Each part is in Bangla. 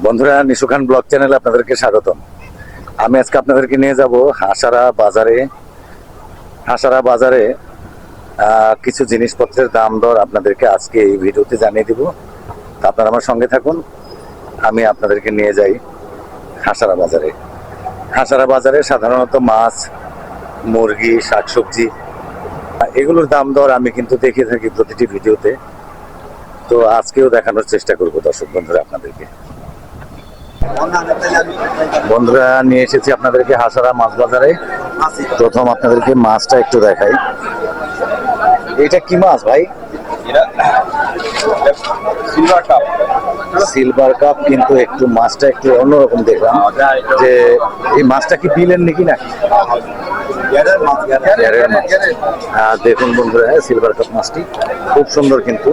বন্ধুরা নিশু খান ব্লগ চ্যানেলে আপনাদেরকে স্বাগতম। আমি আজকে আপনাদেরকে নিয়ে যাব হাসারা বাজারে। হাসারা বাজারে কিছু জিনিসপত্রের দাম দর আপনাদেরকে আজকে এই ভিডিওতে জানিয়ে দিব। তা আপনারা আমার সঙ্গে থাকুন, আমি আপনাদেরকে নিয়ে যাই হাসারা বাজারে। হাসারা বাজারে সাধারণত মাছ, মুরগি, শাকসবজি, এগুলোর দাম দর আমি কিন্তু দেখে থাকি প্রতিটি ভিডিওতে। তো আজকেও দেখানোর চেষ্টা করব দর্শক বন্ধুরা আপনাদেরকে। বন্ধুরা নিয়ে এসেছি আপনাদেরকে হাসারা মাছ বাজারে। প্রথম আপনাদেরকে মাছটা একটু দেখাই। এটা কি মাছ ভাই? সিলভার কাপ সিলভার কাপ কিন্তু একটু মাছটা একটু অন্যরকম দেখলাম। যে এই মাছটা কি বিলেন নাকি না দেখুন বন্ধুরা সিলভার কাপ মাছটি। খুব সুন্দর কিন্তু।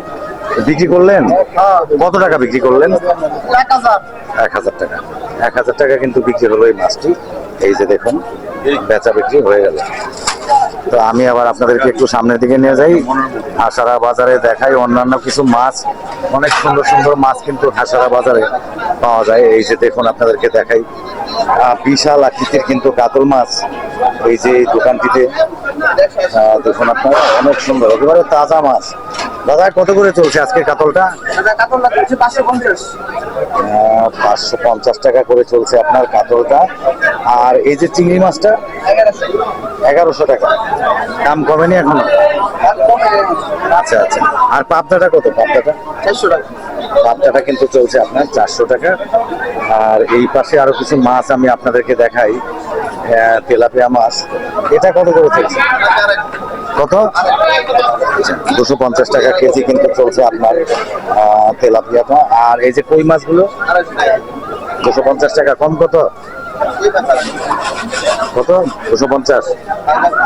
বিক্রি করলেন? কত টাকা বিক্রি করলেন? এক হাজার। টাকা। এক হাজার টাকা কিন্তু বিক্রি হলো এই মাছটি। এই যে দেখুন বেচা বিক্রি হয়ে গেল। তো আমি আবার আপনাদেরকে একটু সামনের দিকে নিয়ে যাই। হাসারা বাজারে দেখাই অন্যান্য কিছু মাছ। অনেক সুন্দর সুন্দর মাছ কিন্তু হাসারা বাজারে পাওয়া যায়। এই যে দেখুন আপনাদেরকে দেখাই। বিশাল আকৃতির কিন্তু কাতল মাছ। এই যে দোকানটিতে দেখুন আপনারা অনেক সুন্দর। একেবারে তাজা মাছ। দাদা কত করে চলছে আজকে কাতলটা? পাঁচশো পঞ্চাশ। টাকা করে চলছে আপনার কাতলটা। আর এই যে চিংড়ি মাছটা এগারোশো। টাকা। দাম কমেনি এখনও? আচ্ছা আচ্ছা। আর পাবদাটা কত? পাবদাটা? চারশো টাকা। পাবদাটা কিন্তু চলছে আপনার চারশো টাকা। আর এই পাশে আরও কিছু মাছ আমি আপনাদেরকে দেখাই। আহ, তেলাপিয়া মাছ। এটা কত করে চলছে কত? দুশো পঞ্চাশ টাকা কেজি কিন্তু চলছে আপনার তেলাপিয়াটা। আর এই যে কই মাছগুলো? দুশো পঞ্চাশ টাকা। কম কত? কত? দুশো পঞ্চাশ।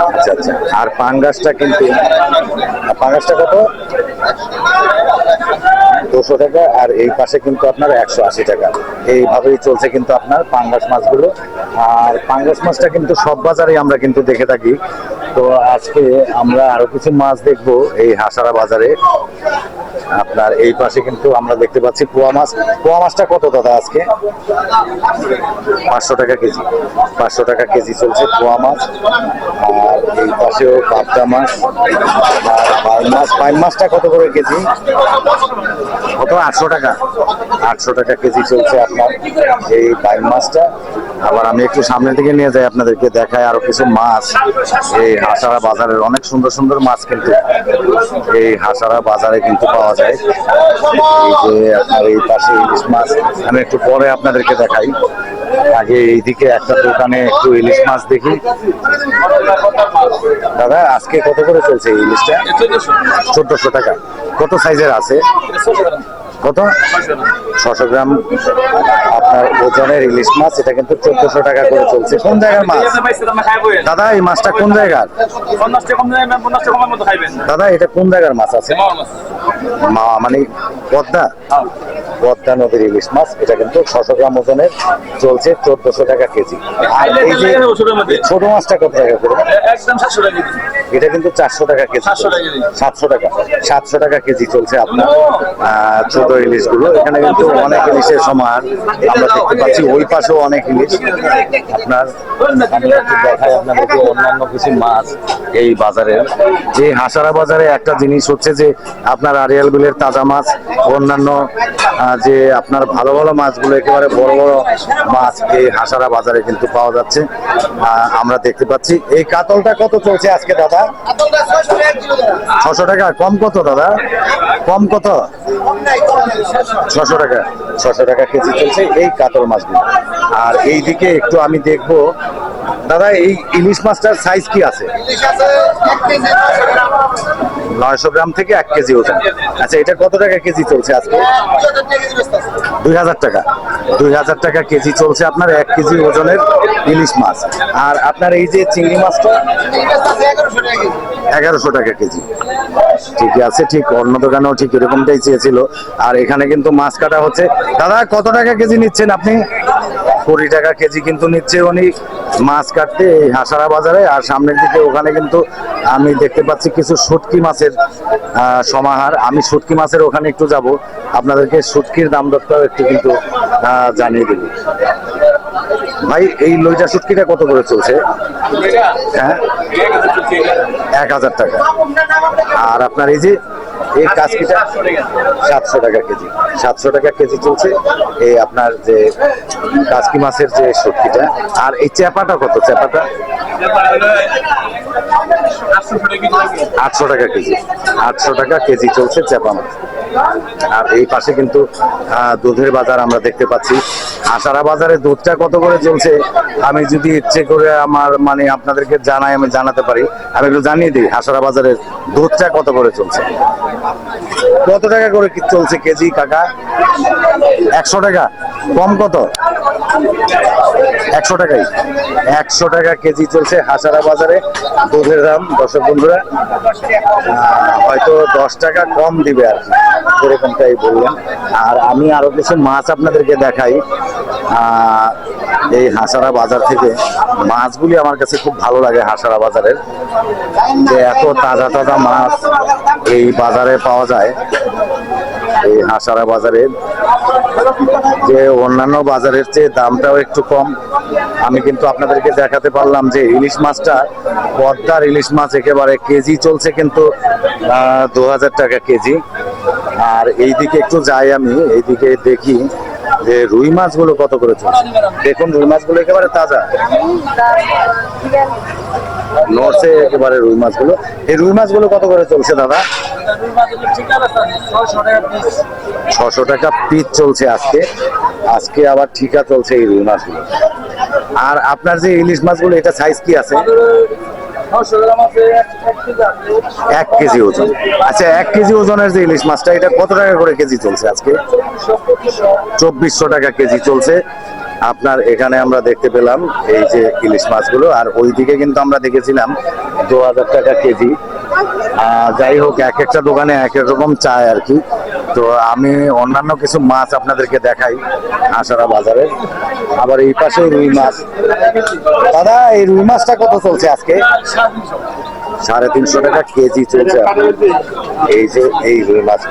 আচ্ছা আচ্ছা। আর পাঙ্গাসটা কিন্তু পাঙ্গাসটা কত? দুশো টাকা, আর এই পাশে কিন্তু আপনার একশো আশি টাকা। এইভাবেই চলছে কিন্তু আপনার পাঙ্গাস মাছগুলো। আর পাঙ্গাস মাছটা কিন্তু সব বাজারে আমরা কিন্তু দেখে থাকি। তো আজকে আমরা আরও কিছু মাছ দেখব এই হাসারা বাজারে। আপনার এই পাশে কিন্তু আমরা দেখতে পাচ্ছি পোয়া মাছ। পোয়া মাছটা কত দাদা আজকে? পাঁচশো টাকা কেজি। পাঁচশো টাকা কেজি চলছে পোয়া মাছ। আর এই পাশেও পাবদা মাছ আর মাছ। পাইন মাছটা কত করে কেজি? কত? আটশো টাকা। আটশো টাকা কেজি চলছে আপনার এই পাইন মাছটা। আবার আমি একটু সামনের দিকে নিয়ে যাই আপনাদেরকে দেখায় আরও কিছু মাছ। এই হাসারা বাজারের অনেক সুন্দর সুন্দর মাছ কিন্তু এই হাসারা বাজারে কিন্তু পাওয়া যায়। এই যে আপনার এই পাশে ইলিশ মাছ, আমি একটু পরে আপনাদেরকে দেখাই। আগে এইদিকে একটা দোকানে একটু ইলিশ মাছ দেখি। দাদা, আজকে কত করে চলছে ইলিশটা? চোদ্দশো টাকা। কত সাইজের আছে? কত? ছশো গ্রাম আপনার ওজনের ইলিশ মাছ, এটা কিন্তু চোদ্দশো টাকা করে চলছে। কোন জায়গার মাছ? দাদা, এই মাছটা কোন জায়গার? দাদা, এটা কোন জায়গার মাছ আছে? মা মানে পদ্মা? পদ্মা নদীর ইলিশ মাছ, এটা কিন্তু ছশো গ্রাম ওজনের চলছে, চোদ্দশো টাকা কেজি। আর এই যে ছোট মাছটা কত টাকা করে? এটা কিন্তু চারশো টাকা কেজি 700 টাকা কেজি। সাতশো টাকা। সাতশো টাকা কেজি চলছে আপনার ছোট ইলিশগুলো এখানে কিন্তু অনেক ইলিশের সমাহার আমরা দেখতে পাচ্ছি ওই পাশেও অনেক ইলিশ। আপনার আপনাদেরকে অন্যান্য কিছু মাছ এই বাজারে। যে হাসারা বাজারে একটা জিনিস হচ্ছে যে আপনার আরিয়াল বিলের তাজা মাছ অন্যান্য যে আপনার ভালো ভালো মাছগুলো একেবারে বড় বড় মাছ এই হাসারা বাজারে কিন্তু পাওয়া যাচ্ছে। আহ, আমরা দেখতে পাচ্ছি। এই কাতলটা কত চলছে আজকে দাদা? ছশো টাকা। কম কত দাদা? কম কত? ছশো টাকা। ছশো টাকা কেজি চলছে এই কাতল মাছগুলো। আর এই দিকে একটু আমি দেখব দাদা, এই ইলিশ মাছটার সাইজ কি আছে? নয়শো গ্রাম থেকে এক কেজি ওজন। আচ্ছা এটা কত টাকা কেজি চলছে আজকে? দুই হাজার টাকা। দুই হাজার টাকা কেজি চলছে আপনার এক কেজি ওজনের ইলিশ মাছ। আর আপনার এই যে চিংড়ি মাছটা, এগারোশো টাকা কেজি। ঠিকই আছে, ঠিক অন্য দোকানেও ঠিক এরকমটাই চেয়েছিল। আর এখানে কিন্তু মাছ কাটা হচ্ছে। দাদা, কত টাকা কেজি নিচ্ছেন আপনি? কুড়ি টাকা কেজি কিন্তু নিচ্ছে উনি। মাছ কাটতে এই হাসারা বাজারে, আর সামনের দিকে ওখানে কিন্তু আমি দেখতে পাচ্ছি কিছু শুটকি মাছের সমাহার। আমি শুটকি মাছের ওখানে একটু যাব। আপনাদেরকে শুটকির দাম দরটাও একটু কিন্তু জানিয়ে দেবো। ভাই, এই লইটা শুটকিটা কত করে চলছে? হ্যাঁ? এক হাজার টাকা। আর আপনার এই যে এই কাজকিটা সাতশো টাকা। কেজি। সাতশো টাকা কেজি চলছে। এই আপনার যে কাজকি মাছের যে শুটকিটা আর এই চেপাটা কত? চেপাটা আটশো টাকা কেজি। আটশো টাকা কেজি। চলছে চেপা মাছ। আর এই পাশে কিন্তু দুধের বাজার আমরা দেখতে পাচ্ছি। আষাঢ়া বাজারে দুধটা কত করে চলছে আমি যদি ইচ্ছে করে আমার মানে আপনাদেরকে জানাই, আমি জানাতে পারি। আমি একটু জানিয়ে দিই আষাঢ়া বাজারের দুধটা কত করে চলছে? কত টাকা করে চলছে কেজি, কাকা? একশো টাকা? কম কত? একশো টাকাই। একশো টাকা কেজি চলছে হাসারা বাজারে দুধের দাম, দর্শক বন্ধুরা। হয়তো দশ টাকা কম দিবে আর কি, এরকমটাই বললেন। আর আমি আরও কিছু মাছ আপনাদেরকে দেখাই। এই হাসারা বাজার থেকে মাছগুলি আমার কাছে খুব ভালো লাগে হাসারা বাজারের। যে এত তাজা তাজা মাছ এই বাজারে পাওয়া যায়, এই হাসারা বাজারে। যে অন্যান্য বাজারের চেয়ে দামটাও একটু কম। আমি কিন্তু আপনাদেরকে দেখাতে পারলাম যে ইলিশ মাছটা, পদ্মার ইলিশ মাছ একেবারে কেজি চলছে কিন্তু দু হাজার টাকা কেজি। আর এইদিকে একটু যাই আমি, এইদিকে দেখি। যে রুই মাছগুলো কত করে চলছে? দেখুন, রুই মাছগুলো একেবারে তাজা। নর্সে একেবারে রুই মাছগুলো। এই রুই মাছগুলো কত করে চলছে দাদা? ছশো টাকা পিস চলছে আজকে। আজকে আবার ঠিকা চলছে এই রুই মাছগুলো। আর আপনার যে ইলিশ মাছগুলো, এটা সাইজ কি আছে? এক কেজি ওজন। আচ্ছা এক কেজি ওজনের যে ইলিশ মাছটা, এটা কত টাকা করে কেজি চলছে আজকে? চব্বিশশো টাকা কেজি চলছে। আপনার এখানে আমরা দেখতে পেলাম এই যে ইলিশ মাছগুলো, আর ওইদিকে কিন্তু আমরা দেখেছিলাম দু হাজার টাকা কেজি। যাই হোক, এক একটা দোকানে এক এক রকম চায় আর কি। তো আমি অন্যান্য কিছু মাছ আপনাদেরকে দেখাই আসারা বাজারে আবার এই পাশে রুই মাছ। দাদা, এই রুই মাছটা কত চলছে আজকে? সাড়ে তিনশো টাকা কেজি চলছে এই যে, এই রুই মাছ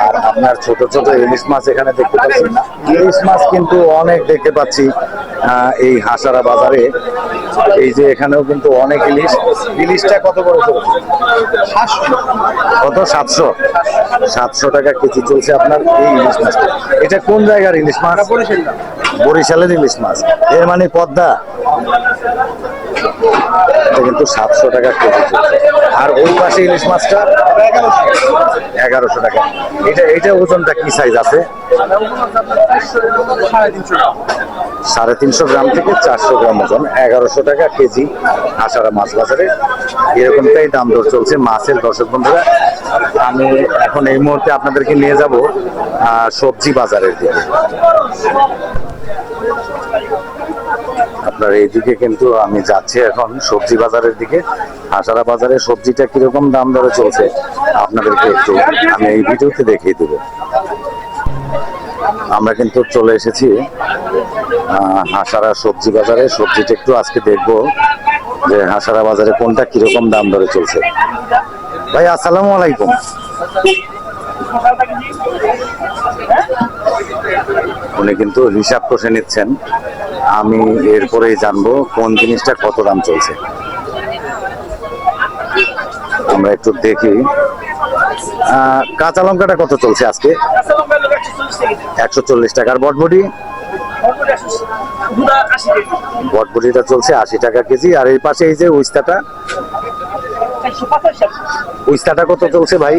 আর আপনার ছোট ছোট ইলিশ মাছ এখানে দেখতে পাচ্ছি ইলিশ মাছ কিন্তু অনেক দেখতে পাচ্ছি এই হাসারা বাজারে। এই যে এখানেও কিন্তু অনেক ইলিশ। ইলিশটা কত বড় চলছে কত? সাতশো? সাতশো টাকা কেজি চলছে আপনার এই ইলিশ মাছটা এটা কোন জায়গার ইলিশ মাছ? বরিশালের ইলিশ মাছ। এর মানে পদ্মা? এটা কিন্তু সাতশো টাকা কেজি আর ওই পাশে ইলিশ মাছটা এগারোশো টাকা। এটা এটা ওজনটা কি সাইজ আছে? সাড়ে তিনশো গ্রাম থেকে চারশো গ্রাম ওজন। এগারোশো টাকা কেজি আষাঢ়া মাছ বাজারে। এরকমটাই দাম দর চলছে। মাছের দর্শক বন্ধুরা, আমি এখন এই মুহূর্তে আপনাদেরকে নিয়ে যাব সবজি বাজারের দিকে। আপনার এইদিকে কিন্তু আমি যাচ্ছি এখন সবজি বাজারের দিকে। হাসারা বাজারে সবজিটা কীরকম দাম দরে চলছে আপনাদেরকে একটু আমি এই ভিডিওতে দেখিয়ে দেবো। আমরা কিন্তু চলে এসেছি হাসারা সবজি বাজারে। সবজিটা একটু আজকে দেখব যে হাসারা বাজারে কোনটা কীরকম দাম দরে চলছে। ভাই, আসসালামু আলাইকুম। উনি কিন্তু হিসাব কষে নিচ্ছেন। আমি এরপরেই জানব কোন জিনিসটা কত দাম চলছে। আমরা একটু দেখি। কাঁচা লঙ্কাটা কত চলছে আজকে? একশো চল্লিশ টাকার বটবটি বটবটিটা চলছে আশি টাকা কেজি। আর এই পাশে এই যে উস্তাটা। উস্তাটা কত চলছে ভাই?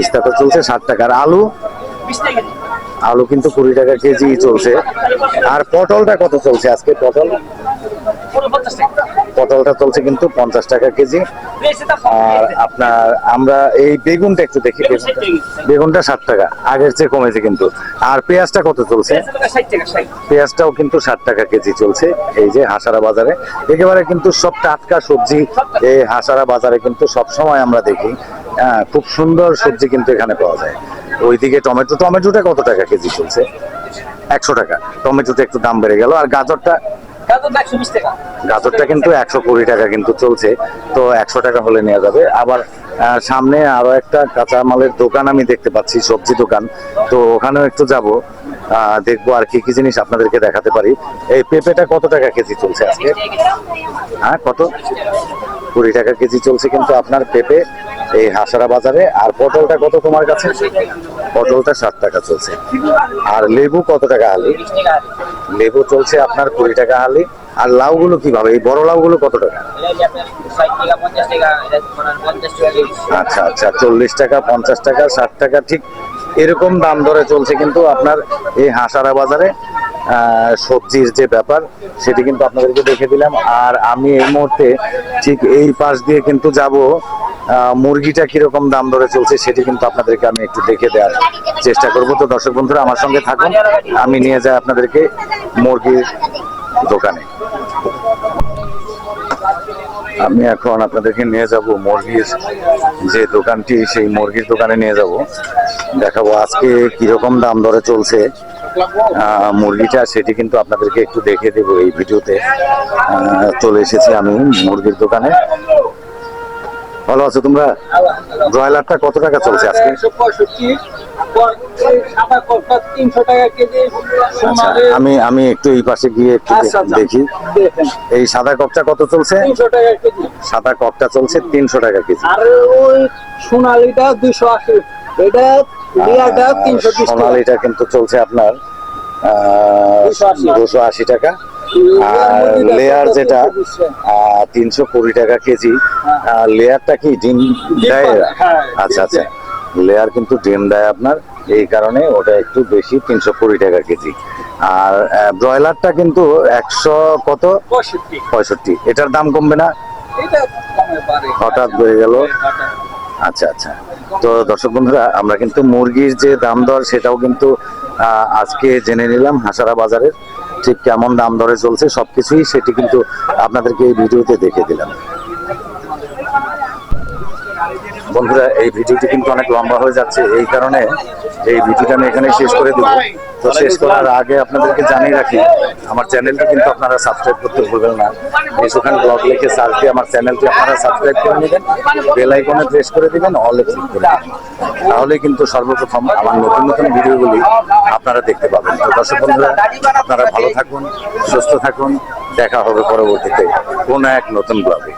উস্তাটা চলছে ষাট টাকার আলু। আলু কিন্তু কুড়ি টাকা কেজি চলছে। আর পটলটা কত চলছে আজকে? পটল? পটলটা চলছে কিন্তু পঞ্চাশ টাকা কেজি। আর আপনার, আমরা এই বেগুনটা একটু দেখি। বেগুনটা ষাট টাকা, আগের চেয়ে কমেছে কিন্তু। আর পেঁয়াজটা কত চলছে? পেঁয়াজটাও কিন্তু ষাট টাকা কেজি চলছে, এই যে হাসারা বাজারে। একেবারে কিন্তু সব টাটকা সবজি, এই হাসারা বাজারে কিন্তু সব সময় আমরা দেখি। হ্যাঁ খুব সুন্দর সবজি কিন্তু এখানে পাওয়া যায়। ওইদিকে টমেটো টমেটোটা কত টাকা কেজি চলছে? একশো টাকা। টমেটোটা একটু দাম বেড়ে গেল আর গাজরটা? গাজরটা কিন্তু একশো কুড়ি টাকা কিন্তু চলছে তো একশো টাকা হলে নেওয়া যাবে। আবার সামনে আরও একটা কাঁচামালের দোকান আমি দেখতে পাচ্ছি সবজি দোকান। তো ওখানেও একটু যাব দেখব আর কি কি জিনিস আপনাদেরকে দেখাতে পারি। এই পেঁপেটা কত টাকা কেজি চলছে আজকে? হ্যাঁ কত? কুড়ি টাকা কেজি চলছে কিন্তু আপনার পেঁপে। এই হাসারা বাজারে। আর পটলটা কত তোমার কাছে? পটলটা ষাট টাকা চলছে। আর লেবু কত টাকা হালি? লেবু চলছে আপনার কুড়ি টাকা হালি। আর লাউগুলো কীভাবে? এই বড় লাউগুলো কত টাকা? আচ্ছা আচ্ছা চল্লিশ টাকা, পঞ্চাশ টাকা, ষাট টাকা, ঠিক এরকম দাম দরে চলছে কিন্তু আপনার এই হাসারা বাজারে। সবজির যে ব্যাপার, সেটি কিন্তু আপনাদেরকে দেখে দিলাম। আর আমি এই মুহূর্তে ঠিক এই পাশ দিয়ে কিন্তু যাব মুরগিটা কীরকম দাম দরে চলছে সেটি কিন্তু আপনাদেরকে আমি একটু দেখে দেওয়ার চেষ্টা করব। তো দর্শক বন্ধুরা, আমার সঙ্গে থাকুন, আমি নিয়ে যাই আপনাদেরকে মুরগির দোকানে। আমি এখন আপনাদেরকে নিয়ে যাব মুরগির যে দোকানটি, সেই মুরগির দোকানে নিয়ে যাব। দেখাবো আজকে কীরকম দাম দরে চলছে। মুরগিটা সেটি কিন্তু আপনাদেরকে একটু দেখে দেব এই ভিডিওতে। চলে এসেছি আমি মুরগির দোকানে। ভালো আছো তোমরা? ব্রয়লারটা কত টাকা চলছে আজকে? আচ্ছা আমি আমি একটু এই পাশে গিয়ে একটু আচ্ছা, আচ্ছা। দেখি। এই সাদা কপটা কত চলছে? সাদা কপটা চলছে তিনশো টাকা কেজি। আর ওই সোনালিটা দুইশো আশি। এটা সোনালিটা কিন্তু চলছে আপনার দুশো আশি টাকা। আর লেয়ার যেটা তিনশো কুড়ি টাকা কেজি। লেয়ারটা কি ডিম দেয়? হ্যাঁ, আচ্ছা আচ্ছা। লেয়ার কিন্তু ডিম দেয় আপনার এই কারণে ওটা একটু বেশি তিনশো কুড়ি টাকা কেজি। আর ব্রয়লারটা কিন্তু একশো কত? পঁয়ষট্টি। এটার দাম কমবে না? হঠাৎ বেড়ে গেল। আচ্ছা আচ্ছা। তো দর্শক বন্ধুরা, আমরা কিন্তু মুরগির যে দাম দর সেটাও কিন্তু আজকে জেনে নিলাম হাসারা বাজারের ঠিক কেমন দাম দরে চলছে সবকিছুই সেটি কিন্তু আপনাদেরকে এই ভিডিওতে দেখে দিলাম। বন্ধুরা, এই ভিডিওটি কিন্তু অনেক লম্বা হয়ে যাচ্ছে, এই কারণে এই ভিডিওটা আমি এখানে শেষ করে দেবো। তো শেষ করার আগে আপনাদেরকে জানিয়ে রাখি আমার চ্যানেলটি কিন্তু আপনারা সাবস্ক্রাইব করতে ভুলবেন না। বেসোখান ব্লগ লিখে সার্চ দিয়ে আমার চ্যানেলটি আপনারা সাবস্ক্রাইব করে নেবেন বেল আইকনে প্রেস করে দিবেন অলে ক্লিক করে দিবেন। তাহলে কিন্তু সর্বপ্রথম আমার নতুন নতুন ভিডিওগুলি আপনারা দেখতে পাবেন। তো দর্শক বন্ধুরা, আপনারা ভালো থাকুন, সুস্থ থাকুন, দেখা হবে পরবর্তীতে কোনো এক নতুন ব্লগে